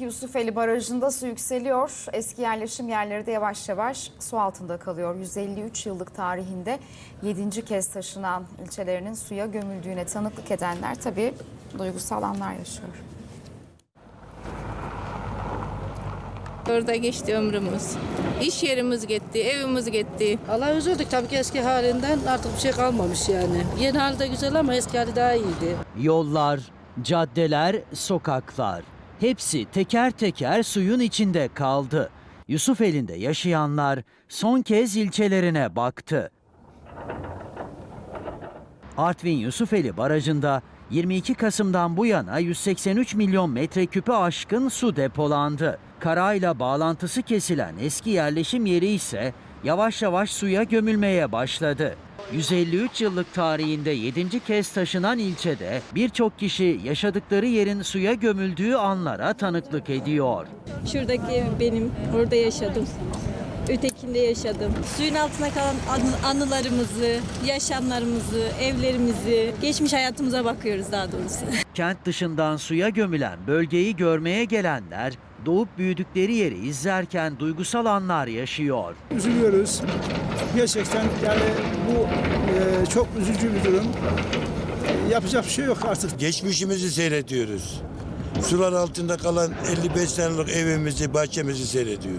Yusufeli Barajı'nda su yükseliyor. Eski yerleşim yerleri de yavaş yavaş su altında kalıyor. 153 yıllık tarihinde 7. kez taşınan ilçelerinin suya gömüldüğüne tanıklık edenler tabii duygusal anlar yaşıyor. Orada geçti ömrümüz. İş yerimiz gitti, evimiz gitti. Allah üzüldük tabii ki eski halinden artık bir şey kalmamış yani. Yeni hali de güzel ama eski hali daha iyiydi. Yollar, caddeler, sokaklar hepsi teker teker suyun içinde kaldı. Yusufeli'nde yaşayanlar son kez ilçelerine baktı. Artvin Yusufeli Barajı'nda 22 Kasım'dan bu yana 183 milyon metreküpü aşkın su depolandı. Karayla bağlantısı kesilen eski yerleşim yeri ise yavaş yavaş suya gömülmeye başladı. 153 yıllık tarihinde 7. kez taşınan ilçede birçok kişi yaşadıkları yerin suya gömüldüğü anlara tanıklık ediyor. Şuradaki ev benim. Orada yaşadım. Ötekinde yaşadım. Suyun altına kalan an- anılarımızı, yaşamlarımızı, evlerimizi, geçmiş hayatımıza bakıyoruz daha doğrusu. Kent dışından suya gömülen bölgeyi görmeye gelenler doğup büyüdükleri yeri izlerken duygusal anlar yaşıyor. üzülüyoruz. Gerçekten yani bu e, çok üzücü bir durum. E, yapacak bir şey yok artık. Geçmişimizi seyrediyoruz. Sular altında kalan 55 senelik evimizi, bahçemizi seyrediyoruz.